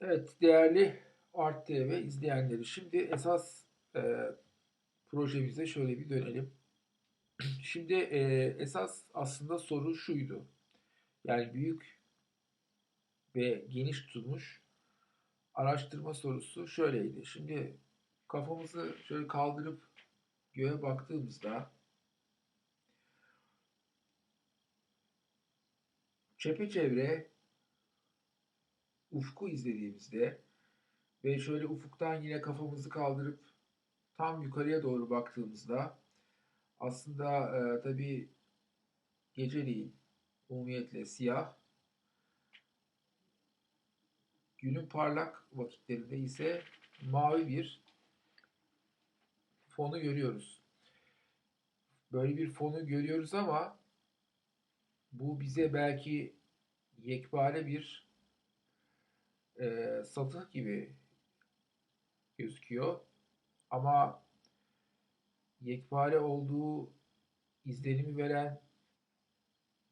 Evet, değerli Art TV izleyenleri, şimdi esas e, projemize şöyle bir dönelim. Şimdi e, esas aslında soru şuydu. Yani büyük ve geniş tutulmuş araştırma sorusu şöyleydi. Şimdi kafamızı şöyle kaldırıp göğe baktığımızda çepeçevre ufku izlediğimizde ve şöyle ufuktan yine kafamızı kaldırıp tam yukarıya doğru baktığımızda aslında e, tabii geceliğin umumiyetle siyah, günün parlak vakitlerinde ise mavi bir fonu görüyoruz. Böyle bir fonu görüyoruz ama bu bize belki yekpare bir e, satıh gibi gözüküyor. Ama yekpare olduğu izlenimi veren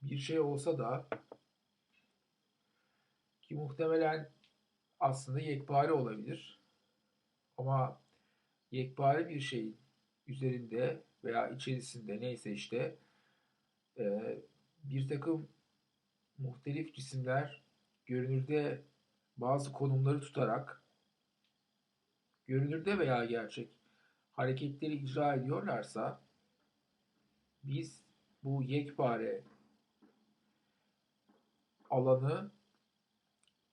bir şey olsa da ki muhtemelen aslında yekpare olabilir. Ama yekpare bir şeyin üzerinde veya içerisinde neyse işte e, bir takım muhtelif cisimler görünürde bazı konumları tutarak görünürde veya gerçek hareketleri icra ediyorlarsa biz bu yekpare alanı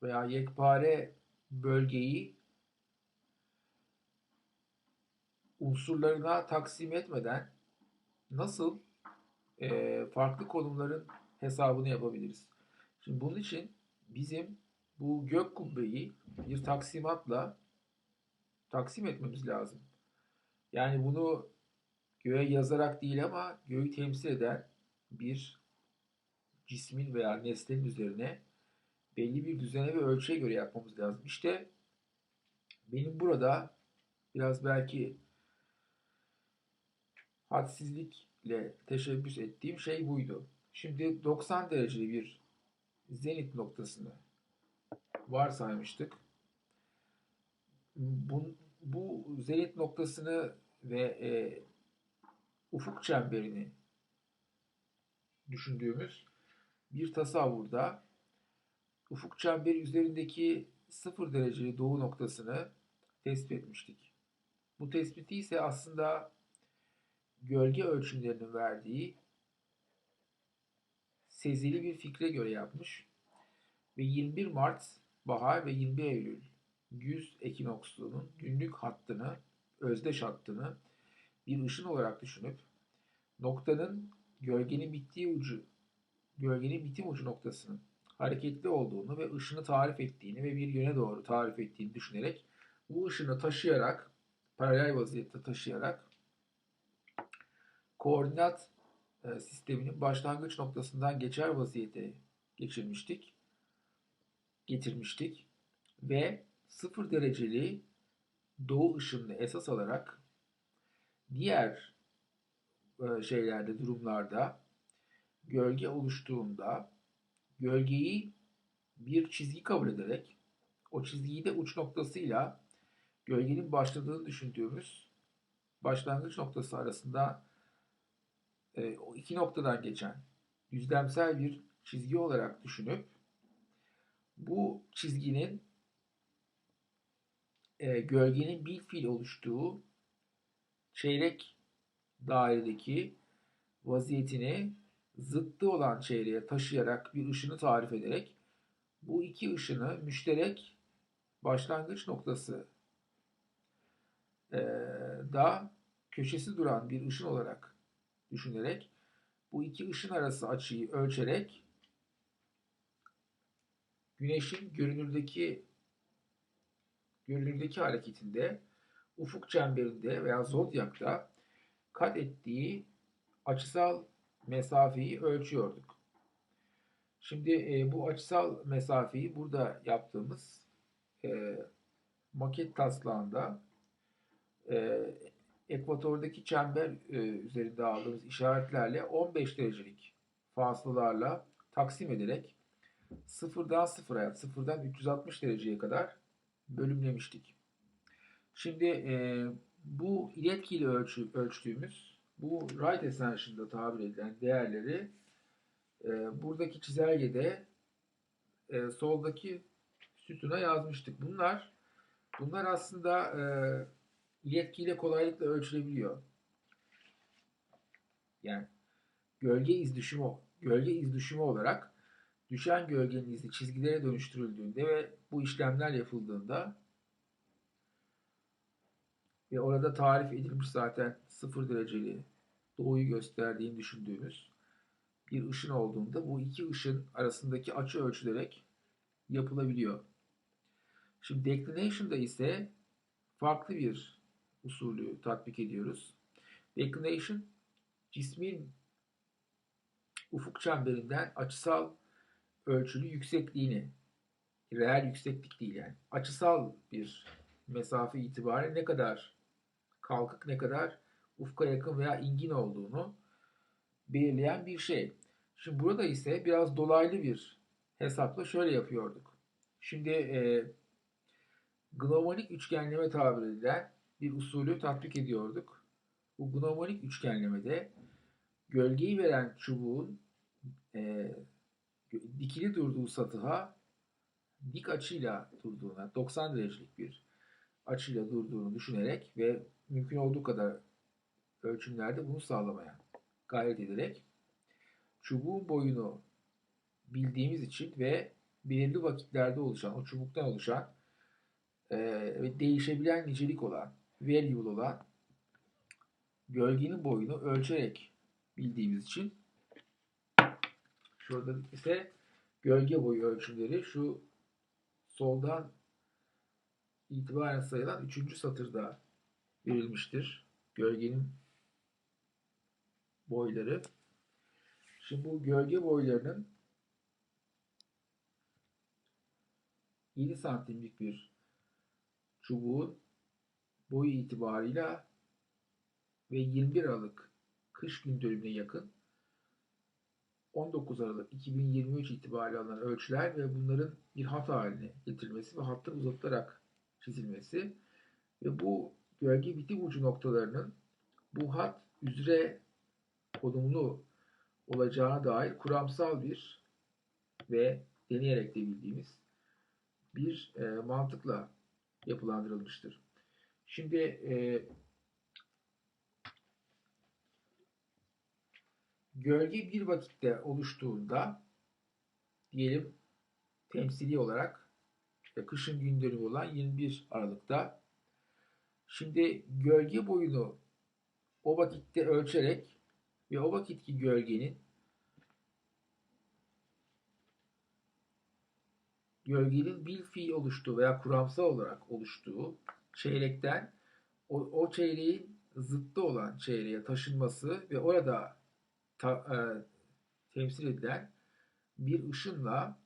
veya yekpare bölgeyi unsurlarına taksim etmeden nasıl e, farklı konumların hesabını yapabiliriz? Şimdi bunun için bizim bu gök kubbeyi bir taksimatla taksim etmemiz lazım. Yani bunu göğe yazarak değil ama göğü temsil eden bir cismin veya nesnenin üzerine belli bir düzene ve ölçüye göre yapmamız lazım. İşte benim burada biraz belki hadsizlikle teşebbüs ettiğim şey buydu. Şimdi 90 dereceli bir zenit noktasını varsaymıştık. Bu, bu zenit noktasını ve e, ufuk çemberini düşündüğümüz bir tasavvurda ufuk çemberi üzerindeki sıfır dereceli doğu noktasını tespit etmiştik. Bu tespiti ise aslında gölge ölçümlerinin verdiği sezili bir fikre göre yapmış ve 21 Mart bahar ve 21 Eylül güz ekinoksuğunun günlük hattını, özdeş hattını bir ışın olarak düşünüp noktanın gölgenin bittiği ucu, gölgenin bitim ucu noktasının hareketli olduğunu ve ışını tarif ettiğini ve bir yöne doğru tarif ettiğini düşünerek bu ışını taşıyarak, paralel vaziyette taşıyarak koordinat e, sisteminin başlangıç noktasından geçer vaziyete geçirmiştik, getirmiştik ve sıfır dereceli doğu ışınını esas alarak diğer e, şeylerde, durumlarda gölge oluştuğunda gölgeyi bir çizgi kabul ederek o çizgiyi de uç noktasıyla gölgenin başladığını düşündüğümüz başlangıç noktası arasında e, o iki noktadan geçen düzlemsel bir çizgi olarak düşünüp bu çizginin e, gölgenin bir fil oluştuğu çeyrek dairedeki vaziyetini zıttı olan çeyreğe taşıyarak bir ışını tarif ederek bu iki ışını müşterek başlangıç noktası e, da köşesi duran bir ışın olarak düşünerek bu iki ışın arası açıyı ölçerek güneşin görünürdeki görünürdeki hareketinde ufuk çemberinde veya zodyakta kat ettiği açısal mesafeyi ölçüyorduk. Şimdi e, bu açısal mesafeyi burada yaptığımız e, maket taslağında e, ekvatordaki çember e, üzerinde aldığımız işaretlerle 15 derecelik fasılalarla taksim ederek sıfırdan sıfıra, sıfırdan 360 dereceye kadar bölümlemiştik. Şimdi e, bu iletkiyle ölçü, ölçtüğümüz bu right ascension'da tabir edilen değerleri e, buradaki çizelgede e, soldaki sütuna yazmıştık. Bunlar bunlar aslında e, iletkiyle kolaylıkla ölçülebiliyor. Yani gölge iz düşümü gölge iz düşümü olarak düşen gölgenin izi çizgilere dönüştürüldüğünde ve bu işlemler yapıldığında ve orada tarif edilmiş zaten sıfır dereceli doğuyu gösterdiğini düşündüğümüz bir ışın olduğunda bu iki ışın arasındaki açı ölçülerek yapılabiliyor. Şimdi declination'da ise farklı bir usulü tatbik ediyoruz. Declination cismin ufuk çemberinden açısal ölçülü yüksekliğini, reel yükseklik değil yani, açısal bir mesafe itibariyle ne kadar kalkık, ne kadar ufka yakın veya ingin olduğunu belirleyen bir şey. Şimdi burada ise biraz dolaylı bir hesapla şöyle yapıyorduk. Şimdi e, gnomonik üçgenleme tabir edilen bir usulü tatbik ediyorduk. Bu gnomonik üçgenlemede gölgeyi veren çubuğun e, dikili durduğu satıha dik açıyla durduğuna, 90 derecelik bir açıyla durduğunu düşünerek ve mümkün olduğu kadar ölçümlerde bunu sağlamaya gayret ederek çubuğun boyunu bildiğimiz için ve belirli vakitlerde oluşan, o çubuktan oluşan e, ve değişebilen nicelik olan, variable olan gölgenin boyunu ölçerek bildiğimiz için şurada ise gölge boyu ölçümleri şu soldan itibaren sayılan üçüncü satırda verilmiştir. Gölgenin boyları. Şimdi bu gölge boylarının 7 santimlik bir çubuğun boyu itibarıyla ve 21 Aralık kış gün dönümüne yakın 19 Aralık 2023 itibariyle alınan ölçüler ve bunların bir hat haline getirilmesi ve hattın uzatılarak çizilmesi ve bu gölge bitim ucu noktalarının bu hat üzere konumlu olacağına dair kuramsal bir ve deneyerek de bildiğimiz bir e, mantıkla yapılandırılmıştır. Şimdi e, gölge bir vakitte oluştuğunda diyelim temsili olarak işte kışın gün dönümü olan 21 Aralık'ta şimdi gölge boyunu o vakitte ölçerek ve o vakitki gölgenin gölgenin bil fiil oluştuğu veya kuramsal olarak oluştuğu çeyrekten o, o çeyreğin zıttı olan çeyreğe taşınması ve orada ta, e, temsil edilen bir ışınla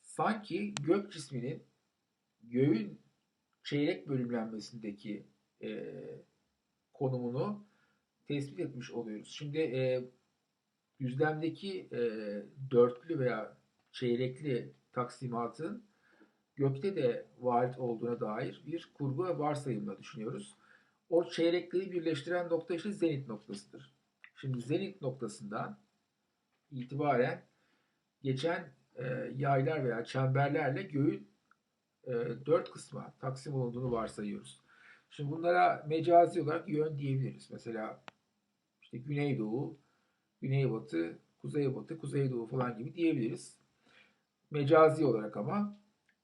sanki gök cisminin göğün çeyrek bölümlenmesindeki e, konumunu tespit etmiş oluyoruz. Şimdi e, düzlemdeki e, dörtlü veya çeyrekli taksimatın gökte de varit olduğuna dair bir kurgu ve varsayımla düşünüyoruz. O çeyrekleri birleştiren nokta işte zenit noktasıdır. Şimdi zenit noktasından itibaren geçen e, yaylar veya çemberlerle göğün e, dört kısma taksim olduğunu varsayıyoruz. Şimdi bunlara mecazi olarak yön diyebiliriz. Mesela işte güneydoğu, güneybatı, kuzeybatı, kuzeydoğu falan gibi diyebiliriz. Mecazi olarak ama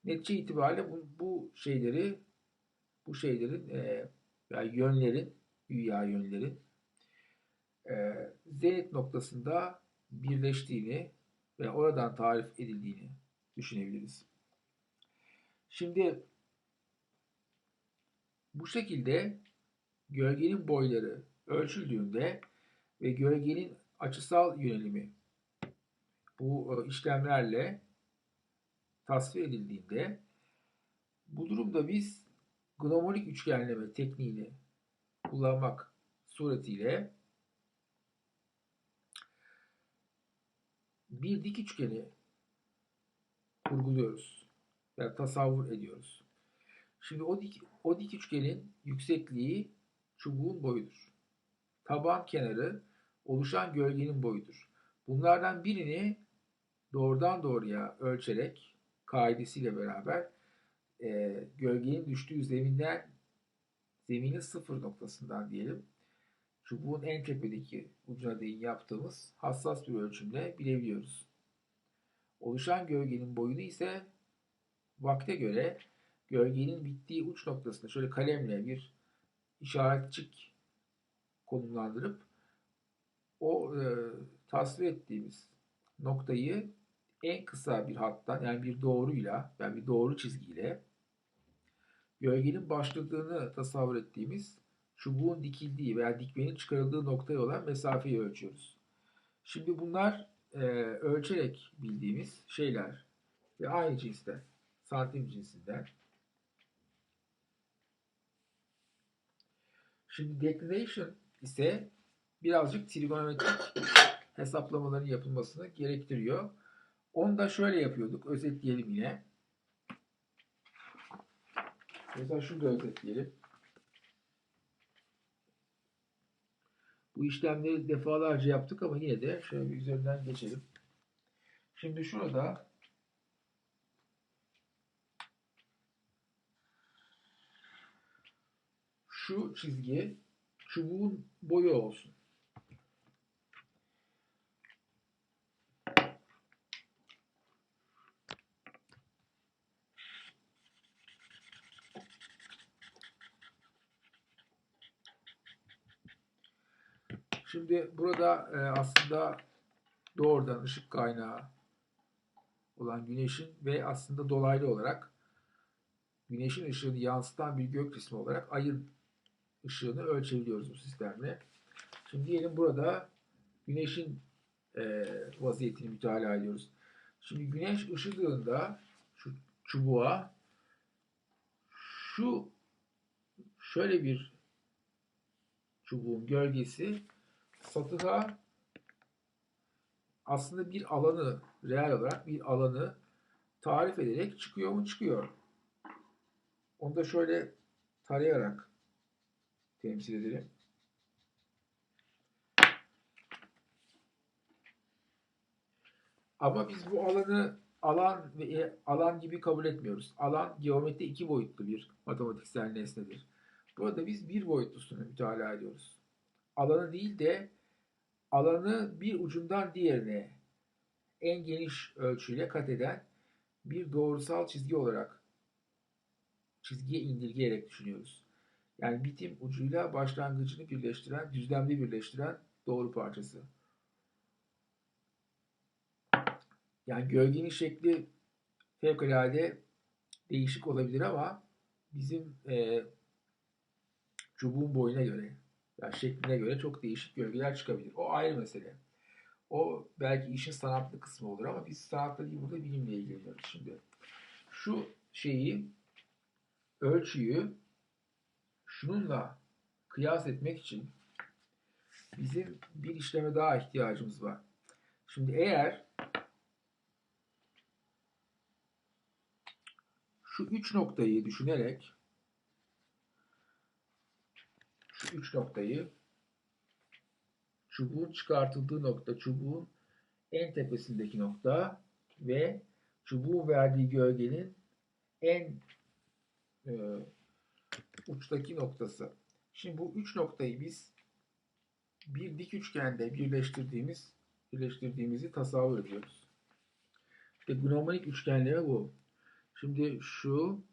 netice itibariyle bu, bu şeyleri bu şeylerin e, yani yönlerin, dünya yönlerin e, zenit noktasında birleştiğini ve oradan tarif edildiğini düşünebiliriz. Şimdi bu şekilde gölgenin boyları ölçüldüğünde ve gölgenin açısal yönelimi bu e, işlemlerle tasvir edildiğinde bu durumda biz gnomonik üçgenleme tekniğini kullanmak suretiyle bir dik üçgeni kurguluyoruz. Yani tasavvur ediyoruz. Şimdi o dik, o dik üçgenin yüksekliği çubuğun boyudur. Taban kenarı oluşan gölgenin boyudur. Bunlardan birini doğrudan doğruya ölçerek kaidesiyle beraber e, gölgenin düştüğü zeminden zeminin sıfır noktasından diyelim çubuğun en tepedeki ucuna değin yaptığımız hassas bir ölçümle bilebiliyoruz. Oluşan gölgenin boyunu ise vakte göre gölgenin bittiği uç noktasında şöyle kalemle bir işaretçik konumlandırıp o e, tasvir ettiğimiz noktayı en kısa bir hattan yani bir doğruyla yani bir doğru çizgiyle gölgenin başladığını tasavvur ettiğimiz çubuğun dikildiği veya dikmenin çıkarıldığı noktaya olan mesafeyi ölçüyoruz. Şimdi bunlar e, ölçerek bildiğimiz şeyler ve aynı cinsten, santim cinsinden. Şimdi declination ise birazcık trigonometrik hesaplamaların yapılmasını gerektiriyor. Onu da şöyle yapıyorduk. Özetleyelim yine. Mesela şurada özetleyelim. Bu işlemleri defalarca yaptık ama yine de şöyle bir üzerinden geçelim. Şimdi şurada şu çizgi çubuğun boyu olsun. Şimdi burada e, aslında doğrudan ışık kaynağı olan güneşin ve aslında dolaylı olarak güneşin ışığını yansıtan bir gök cismi olarak ayın ışığını ölçebiliyoruz bu sistemle. Şimdi diyelim burada güneşin e, vaziyetini mütalaa ediyoruz. Şimdi güneş ışıdığında şu çubuğa şu şöyle bir çubuğun gölgesi satıha aslında bir alanı, reel olarak bir alanı tarif ederek çıkıyor mu çıkıyor. Onu da şöyle tarayarak temsil edelim. Ama biz bu alanı alan ve e, alan gibi kabul etmiyoruz. Alan geometri iki boyutlu bir matematiksel nesnedir. Burada biz bir boyutlusunu mütalaa ediyoruz alanı değil de alanı bir ucundan diğerine en geniş ölçüyle kat eden bir doğrusal çizgi olarak çizgiye indirgeyerek düşünüyoruz. Yani bitim ucuyla başlangıcını birleştiren, düzlemde birleştiren doğru parçası. Yani gölgenin şekli fevkalade değişik olabilir ama bizim e, çubuğun boyuna göre yani şekline göre çok değişik gölgeler çıkabilir. O ayrı mesele. O belki işin sanatlı kısmı olur ama biz sanatla değil burada bilimle ilgileniyoruz şimdi. Şu şeyi ölçüyü şununla kıyas etmek için bizim bir işleme daha ihtiyacımız var. Şimdi eğer şu üç noktayı düşünerek şu üç noktayı çubuğun çıkartıldığı nokta, çubuğun en tepesindeki nokta ve çubuğun verdiği gölgenin en e, uçtaki noktası. Şimdi bu üç noktayı biz bir dik üçgende birleştirdiğimiz birleştirdiğimizi tasavvur ediyoruz. İşte gnomonik üçgenleme bu. Şimdi şu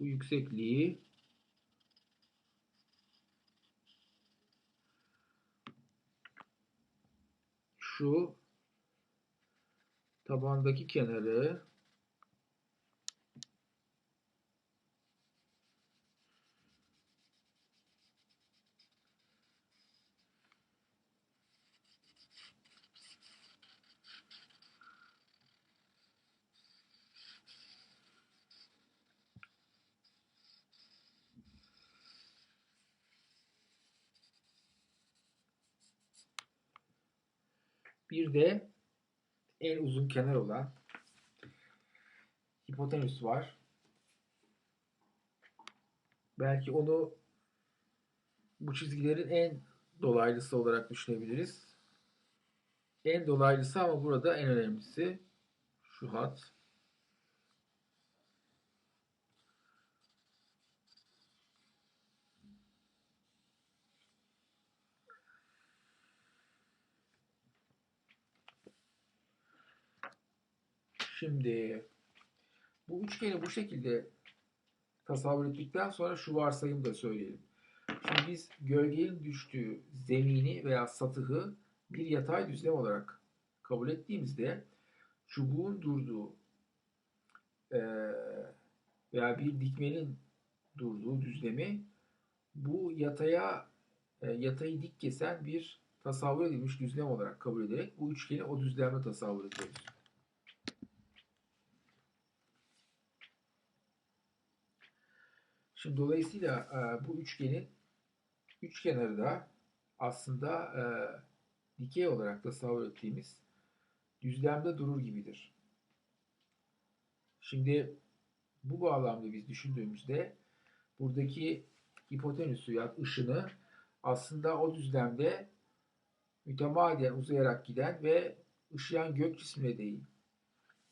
bu yüksekliği şu tabandaki kenarı Bir de en uzun kenar olan hipotenüs var. Belki onu bu çizgilerin en dolaylısı olarak düşünebiliriz. En dolaylısı ama burada en önemlisi şu hat. Şimdi bu üçgeni bu şekilde tasavvur ettikten sonra şu varsayımı da söyleyelim. Şimdi biz gölgenin düştüğü zemini veya satıhı bir yatay düzlem olarak kabul ettiğimizde çubuğun durduğu eee, veya bir dikmenin durduğu düzlemi bu yataya e, yatayı dik kesen bir tasavvur edilmiş düzlem olarak kabul ederek bu üçgeni o düzlemde tasavvur ediyoruz. Şimdi dolayısıyla e, bu üçgenin üç kenarı da aslında e, dikey olarak tasavvur ettiğimiz düzlemde durur gibidir. Şimdi bu bağlamda biz düşündüğümüzde buradaki hipotenüsü ya ışını aslında o düzlemde mütemadiyen uzayarak giden ve ışıyan gök cismine değil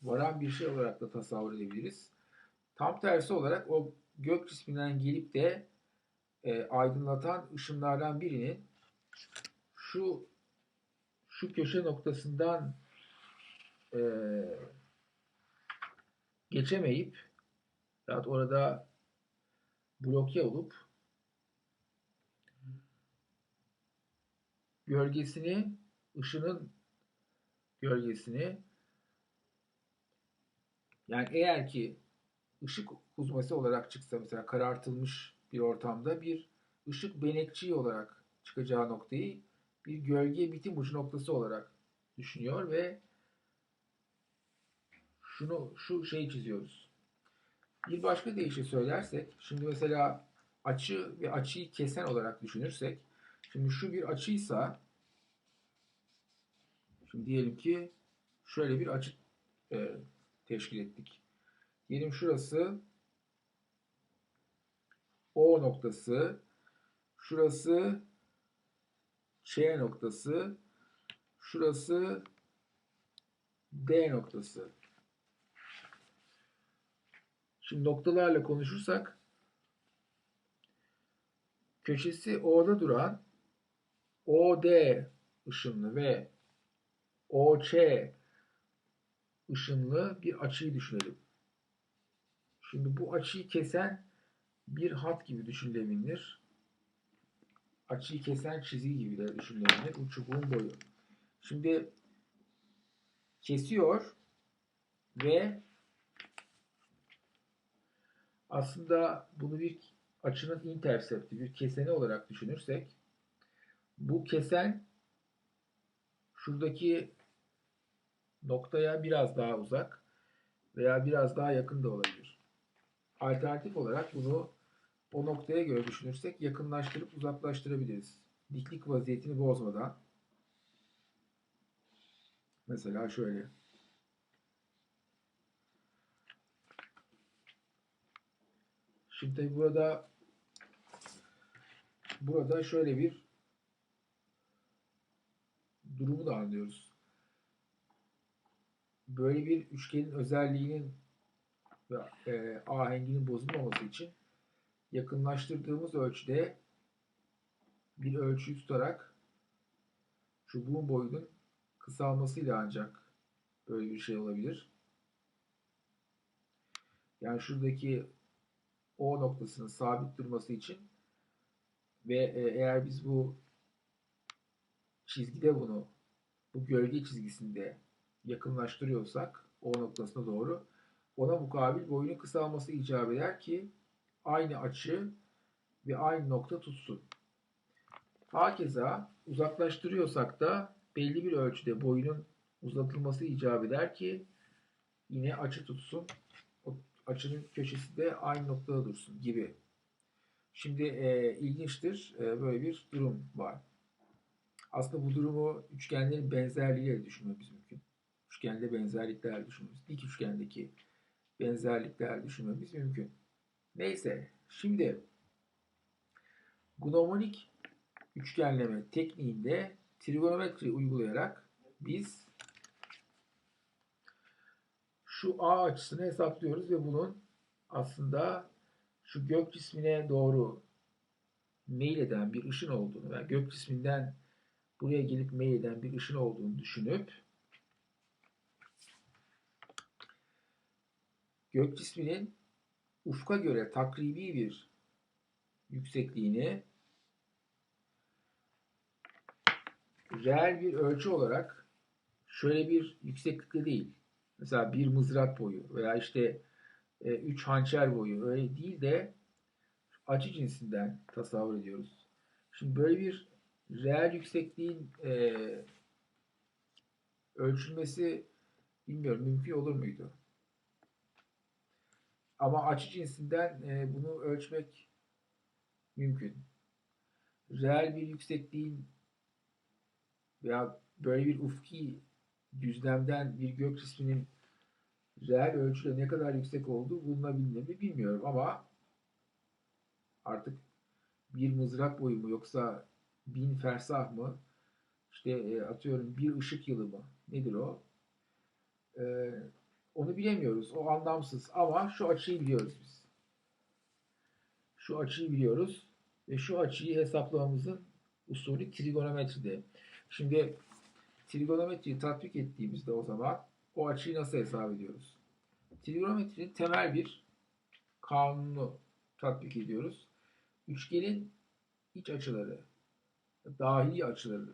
varan bir şey olarak da tasavvur edebiliriz. Tam tersi olarak o gök cisminden gelip de e, aydınlatan ışınlardan birinin şu şu köşe noktasından e, geçemeyip yahut orada bloke olup gölgesini, ışının gölgesini yani eğer ki ışık huzması olarak çıksa mesela karartılmış bir ortamda bir ışık benekçiği olarak çıkacağı noktayı bir gölge bitim ucu noktası olarak düşünüyor ve şunu şu şeyi çiziyoruz. Bir başka deyişle söylersek, şimdi mesela açı ve açıyı kesen olarak düşünürsek, şimdi şu bir açıysa, şimdi diyelim ki şöyle bir açı e, teşkil ettik. Diyelim şurası O noktası, şurası Ç noktası, şurası D noktası. Şimdi noktalarla konuşursak köşesi O'da duran OD ışınlı ve OC ışınlı bir açıyı düşünelim. Şimdi bu açıyı kesen bir hat gibi düşünülebilir. Açıyı kesen çizgi gibi de düşünülebilir. Bu çubuğun boyu. Şimdi kesiyor ve aslında bunu bir açının intersepti, bir keseni olarak düşünürsek bu kesen şuradaki noktaya biraz daha uzak veya biraz daha yakın da olabilir. Alternatif olarak bunu o noktaya göre düşünürsek yakınlaştırıp uzaklaştırabiliriz. Diklik vaziyetini bozmadan. Mesela şöyle. Şimdi tabii burada burada şöyle bir durumu da anlıyoruz. Böyle bir üçgenin özelliğinin ve e, ahenginin bozulmaması için yakınlaştırdığımız ölçüde bir ölçüyü tutarak çubuğun boyunun kısalmasıyla ancak böyle bir şey olabilir. Yani şuradaki O noktasının sabit durması için ve e, eğer biz bu çizgide bunu bu gölge çizgisinde yakınlaştırıyorsak O noktasına doğru ona mukabil boyunun kısalması icap eder ki aynı açı ve aynı nokta tutsun. Hakeza uzaklaştırıyorsak da belli bir ölçüde boyunun uzatılması icap eder ki yine açı tutsun. O açının köşesi de aynı noktada dursun gibi. Şimdi e, ilginçtir. E, böyle bir durum var. Aslında bu durumu üçgenlerin benzerliğiyle düşünmemiz mümkün. Üçgende benzerlikler düşünmemiz, dik üçgendeki benzerlikler düşünmemiz mümkün. Neyse, şimdi gnomonik üçgenleme tekniğinde trigonometri uygulayarak biz şu A açısını hesaplıyoruz ve bunun aslında şu gök cismine doğru meyleden bir ışın olduğunu, yani gök cisminden buraya gelip meyleden bir ışın olduğunu düşünüp gök cisminin ufka göre takribi bir yüksekliğini reel bir ölçü olarak şöyle bir yükseklikte değil. Mesela bir mızrak boyu veya işte e, üç hançer boyu öyle değil de açı cinsinden tasavvur ediyoruz. Şimdi böyle bir reel yüksekliğin e, ölçülmesi bilmiyorum mümkün olur muydu? Ama açı cinsinden e, bunu ölçmek mümkün. Reel bir yüksekliğin veya böyle bir ufki düzlemden bir gök cisminin reel ölçüde ne kadar yüksek olduğu bulunabilir mi bilmiyorum ama artık bir mızrak boyu mu yoksa bin fersah mı işte e, atıyorum bir ışık yılı mı nedir o e, onu bilemiyoruz o anlamsız ama şu açıyı biliyoruz biz şu açıyı biliyoruz ve şu açıyı hesaplamamızın usulü trigonometride şimdi trigonometriyi tatbik ettiğimizde o zaman o açıyı nasıl hesap ediyoruz? Trigonometrinin temel bir kanunu tatbik ediyoruz. Üçgenin iç açıları, dahili açıları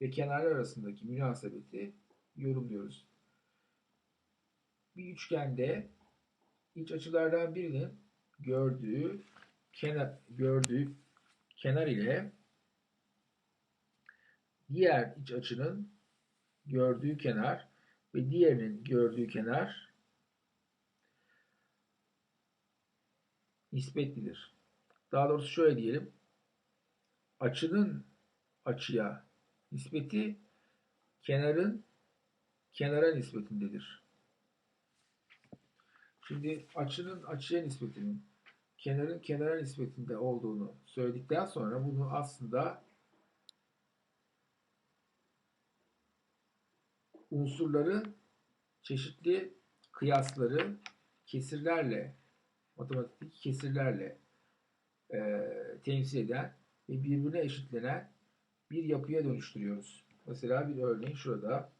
ve kenarlar arasındaki münasebeti yorumluyoruz. Bir üçgende iç açılardan birinin gördüğü kenar gördüğü kenar ile diğer iç açının gördüğü kenar ve diğerinin gördüğü kenar nispetlidir. Daha doğrusu şöyle diyelim. Açının açıya nispeti kenarın kenara nispetindedir. Şimdi açının açıya nispetinin kenarın kenara nispetinde olduğunu söyledikten sonra bunu aslında unsurları çeşitli kıyasları kesirlerle matematik kesirlerle e, temsil eden ve birbirine eşitlenen bir yapıya dönüştürüyoruz. Mesela bir örneğin şurada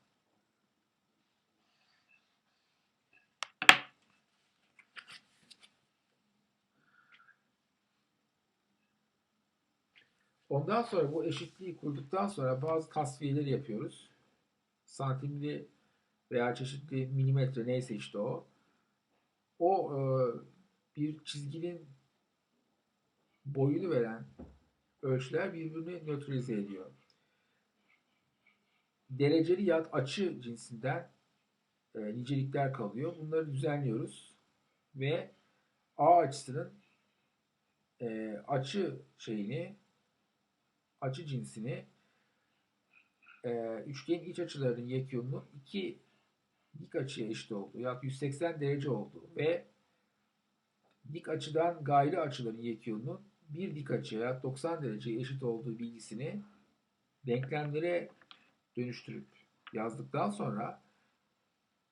Ondan sonra bu eşitliği kurduktan sonra bazı tasfiyeler yapıyoruz. Santimli veya çeşitli milimetre neyse işte o. O e, bir çizginin boyunu veren ölçüler birbirini nötralize ediyor. Dereceli yat açı cinsinden e, nicelikler kalıyor. Bunları düzenliyoruz ve A açısının e, açı şeyini açı cinsini e, üçgenin iç açılarının yekûnunun iki dik açıya eşit olduğu ya 180 derece olduğu ve dik açıdan gayri açıların yekûnunun bir dik açıya 90 dereceye eşit olduğu bilgisini denklemlere dönüştürüp yazdıktan sonra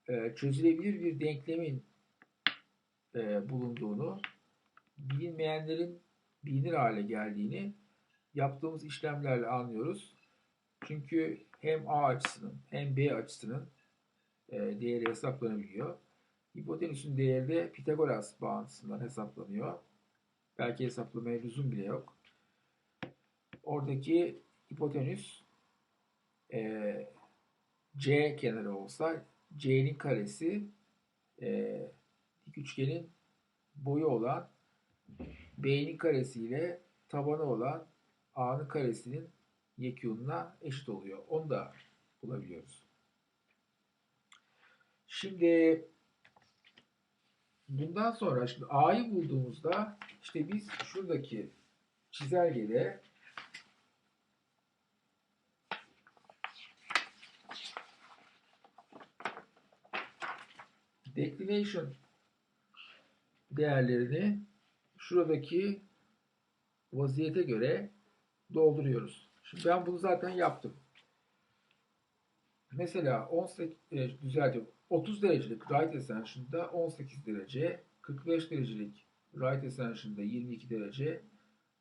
e, çözülebilir bir denklemin e, bulunduğunu, bilinmeyenlerin bilinir hale geldiğini yaptığımız işlemlerle anlıyoruz. Çünkü hem A açısının hem B açısının e, değeri hesaplanabiliyor. Hipotenüsün değeri de Pitagoras bağıntısından hesaplanıyor. Belki hesaplamaya lüzum bile yok. Oradaki hipotenüs e, C kenarı olsa C'nin karesi e, dik üçgenin boyu olan B'nin karesiyle tabanı olan a'nın karesinin yekûnuna eşit oluyor. Onu da bulabiliyoruz. Şimdi bundan sonra şimdi a'yı bulduğumuzda işte biz şuradaki çizelgede declination değerlerini şuradaki vaziyete göre dolduruyoruz. Şimdi ben bunu zaten yaptım. Mesela 18 e, düzeltiyorum. 30 derecelik right ascension'da 18 derece, 45 derecelik right ascension'da 22 derece,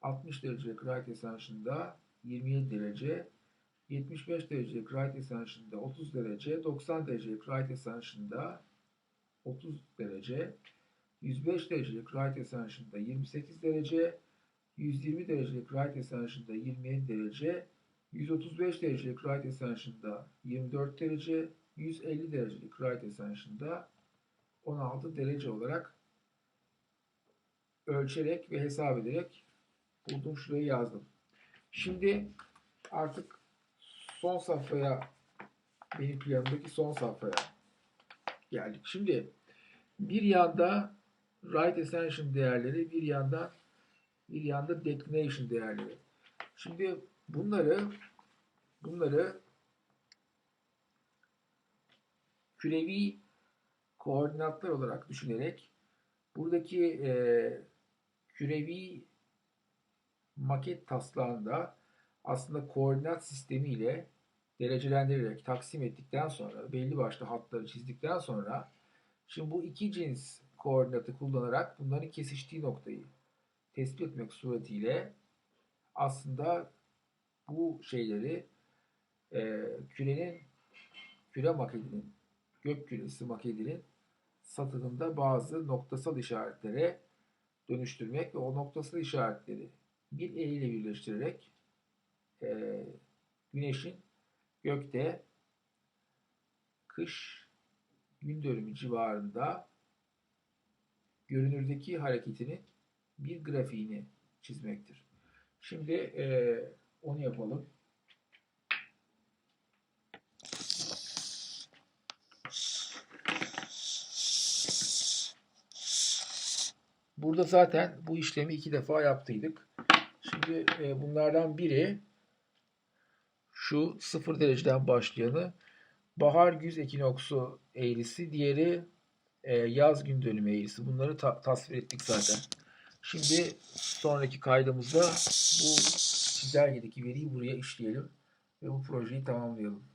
60 derecelik right ascension'da 27 derece, 75 derecelik right ascension'da 30 derece, 90 derecelik right ascension'da 30 derece, 105 derecelik right ascension'da 28 derece, 120 derecelik right ascension'da 27 derece, 135 derecelik right ascension'da 24 derece, 150 derecelik right ascension'da 16 derece olarak ölçerek ve hesap ederek buldum şuraya yazdım. Şimdi artık son safhaya benim planımdaki son safhaya geldik. Şimdi bir yanda right ascension değerleri, bir yanda bir yanda declination değerleri. Şimdi bunları bunları kürevi koordinatlar olarak düşünerek buradaki e, kürevi maket taslağında aslında koordinat sistemiyle derecelendirerek taksim ettikten sonra belli başlı hatları çizdikten sonra şimdi bu iki cins koordinatı kullanarak bunların kesiştiği noktayı tespit etmek suretiyle aslında bu şeyleri e, kürenin küre maketinin gök küresi maketinin satırında bazı noktasal işaretlere dönüştürmek ve o noktasal işaretleri bir el ile birleştirerek e, güneşin gökte kış gün dönümü civarında görünürdeki hareketinin bir grafiğini çizmektir. Şimdi e, onu yapalım. Burada zaten bu işlemi iki defa yaptıydık. Şimdi e, bunlardan biri şu sıfır dereceden başlayanı bahar güz ekinoksu eğrisi, diğeri e, yaz gün dönümü eğrisi. Bunları ta- tasvir ettik zaten. Şimdi sonraki kaydımızda bu çizelgedeki veriyi buraya işleyelim ve bu projeyi tamamlayalım.